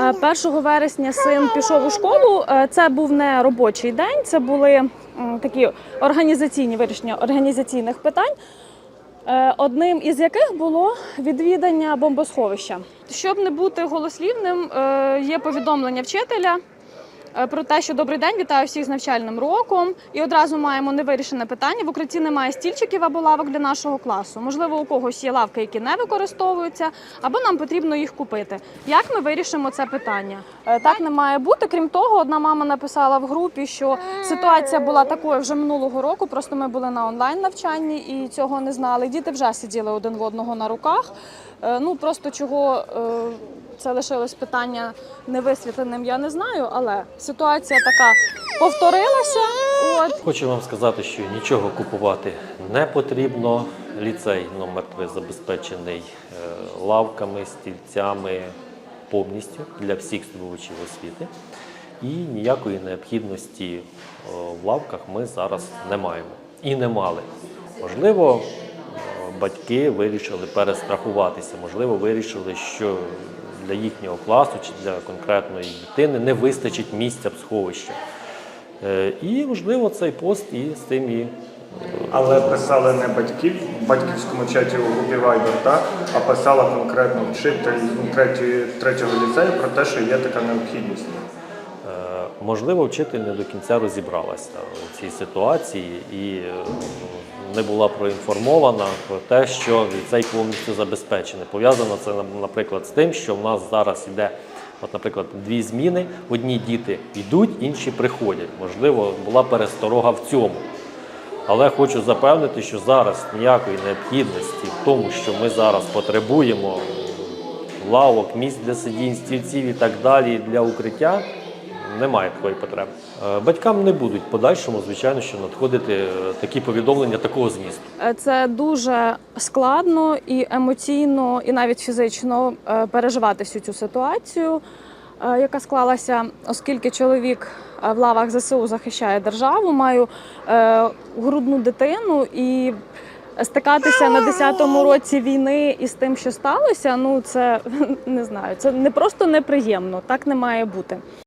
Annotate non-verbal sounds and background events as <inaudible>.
Е, 1 вересня син пішов у школу. Е, Це був не робочий день, це були такі організаційні вирішення організаційних питань. Е, Одним із яких було відвідання бомбосховища. Щоб не бути голослівним, е, є повідомлення вчителя е, про те, що добрий день, вітаю всіх з навчальним роком. І одразу маємо невирішене питання. В укритті немає стільчиків або лавок для нашого класу. Можливо, у когось є лавки, які не використовуються, або нам потрібно їх купити. Як ми вирішимо це питання? Е, Так не має бути. Крім того, одна мама написала в групі, що ситуація була такою вже минулого року. Просто ми були на онлайн навчанні і цього не знали. Діти вже сиділи один в одного на руках. Е, Ну просто чого е, це лишилось питання невисвітленим, я не знаю, але ситуація така повторилася. От Хочу вам сказати, що нічого купувати не потрібно. Ліцей номер 3 забезпечений е, лавками, стільцями повністю для всіх здобувачів освіти. І ніякої необхідності е, в лавках ми зараз не маємо і не мали. Можливо, батьки вирішили перестрахуватися, можливо, вирішили, що для їхнього класу чи для конкретної дитини не вистачить місця в сховищі. Е, І, можливо, цей пост і з тим і Але писали не батьків в батьківському чаті у групі Viber, так? а писала конкретно вчитель третього ліцею про те, що є така необхідність. Е, Можливо, вчитель не до кінця розібралася у цій ситуації і е, не була проінформована про те, що ліцей повністю забезпечений. Пов'язано це, наприклад, з тим, що в нас зараз йде, от, наприклад, дві зміни. Одні діти йдуть, інші приходять. Можливо, була пересторога в цьому. Але хочу запевнити, що зараз ніякої необхідності в тому, що ми зараз потребуємо лавок, місць для сидінь, стільців і так далі для укриття, немає такої потреби. Е, Батькам не будуть подальшому, звичайно, що надходити е, такі повідомлення такого змісту. Е, Це дуже складно і емоційно, і навіть фізично переживати всю цю ситуацію, яка склалася, оскільки чоловік в лавах ЗСУ захищає державу, маю грудну дитину і. Стикатися на 10-му році війни із тим, що сталося, ну це <laughs> не знаю. Це не просто неприємно, так не має бути.